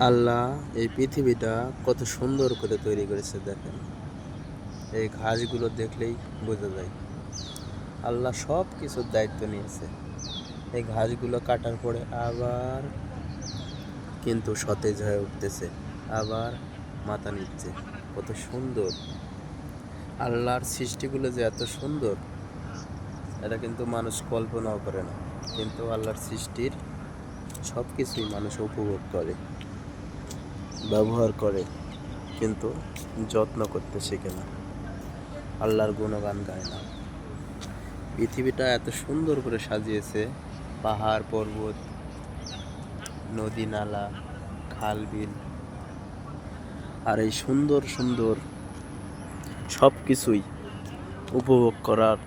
আল্লাহ এই পৃথিবীটা কত সুন্দর করে তৈরি করেছে দেখেন। এই ঘাসগুলো দেখলেই বোঝা যায়। আল্লাহ সব কিছুর দায়িত্ব নিয়েছে। এই ঘাসগুলো কাটার পরে আবার কিন্তু সতেজ হয়ে উঠতেছে। আবার মাথা নিচ্ছে। কত সুন্দর। আল্লাহর সৃষ্টিগুলো যে এত সুন্দর, এটা কিন্তু মানুষ কল্পনাও করে না। কিন্তু আল্লাহর সৃষ্টির সব কিছুই মানুষ উপভোগ করে। ব্যবহার করে, কিন্তু যত্ন করতে শেখে না। আল্লাহর গুণগান গায় না। পৃথিবীটা এত সুন্দর করে সাজিয়েছে, পাহাড়, পর্বত, নদী, নালা, খাল, বিল। আর এই সুন্দর সুন্দর সব কিছুই উপভোগ করার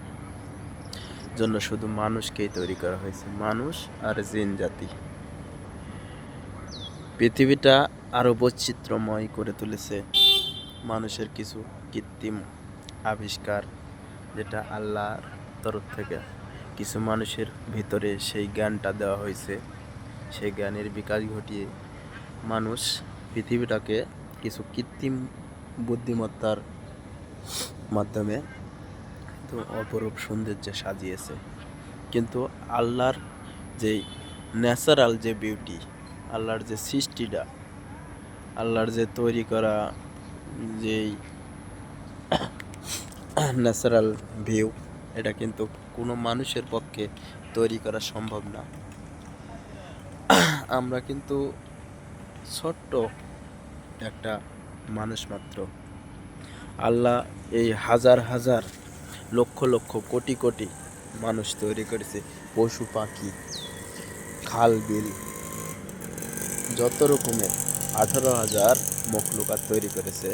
জন্য শুধু মানুষকেই তৈরি করা হয়েছে। মানুষ আর জিন জাতি। পৃথিবীটা আরও বৈচিত্র্যময় করে তুলেছে মানুষের কিছু কৃত্রিম আবিষ্কার, যেটা আল্লাহর তরফ থেকে কিছু মানুষের ভিতরে সেই জ্ঞানটা দেওয়া হয়েছে। সেই জ্ঞানের বিকাশ ঘটিয়ে মানুষ পৃথিবীটাকে কিছু কৃত্রিম বুদ্ধিমত্তার মাধ্যমে তো অপরূপ সৌন্দর্যে সাজিয়েছে। কিন্তু আল্লাহর যে ন্যাচারাল যে বিউটি আল্লাহর যে সৃষ্টিটা, আল্লাহর যে তৈরি করা যেই ন্যাচারাল ভিউ এটা কিন্তু কোনো মানুষের পক্ষে তৈরি করা সম্ভব না। আমরা কিন্তু ছোট্ট একটা মানুষ মাত্র। আল্লাহ এই হাজার হাজার লক্ষ লক্ষ কোটি কোটি মানুষ তৈরি করেছে, পশু পাখি, খাল বিল যত রকমের আঠারো হাজার মখলুকাত তৈরি করেছে,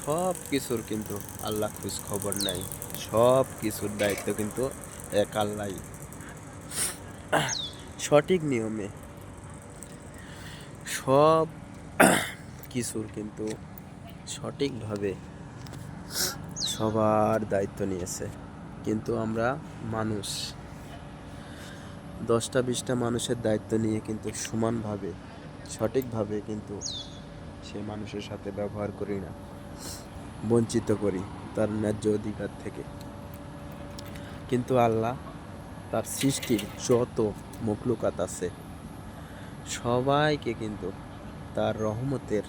সব কিছুর কিন্তু আল্লাহ খোঁজ খবর নাই। সব কিছুর দায়িত্ব কিন্তু এক আল্লাহ সঠিক নিয়মে সব কিছুর কিন্তু সঠিকভাবে সবার দায়িত্ব নিয়েছে। কিন্তু আমরা মানুষ দশটা বিশটা মানুষের দায়িত্ব নিয়ে কিন্তু সমানভাবে, সঠিকভাবে কিন্তু সেই মানুষের সাথে ব্যবহার করি না, বঞ্চিত করি তার ন্যায্য অধিকার থেকে। কিন্তু আল্লাহ তার সৃষ্টির যত মখলুকাত আছে, সবাইকে কিন্তু তার রহমতের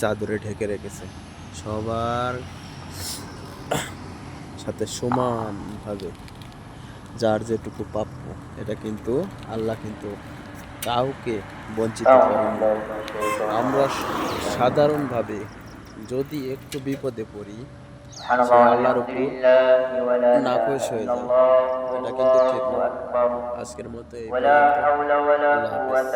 চাদরে ঢেকে রেখেছে। সবার সাথে সমানভাবে যার যেটুকু প্রাপ্য এটা কিন্তু আল্লাহ কিন্তু কাউকে বঞ্চিত করেন আমরা সাধারণভাবে যদি একটু বিপদে পড়ি আল্লাহর উপর নাকশ হয়ে যায়। এটা কিন্তু ঠিক আজকের মতো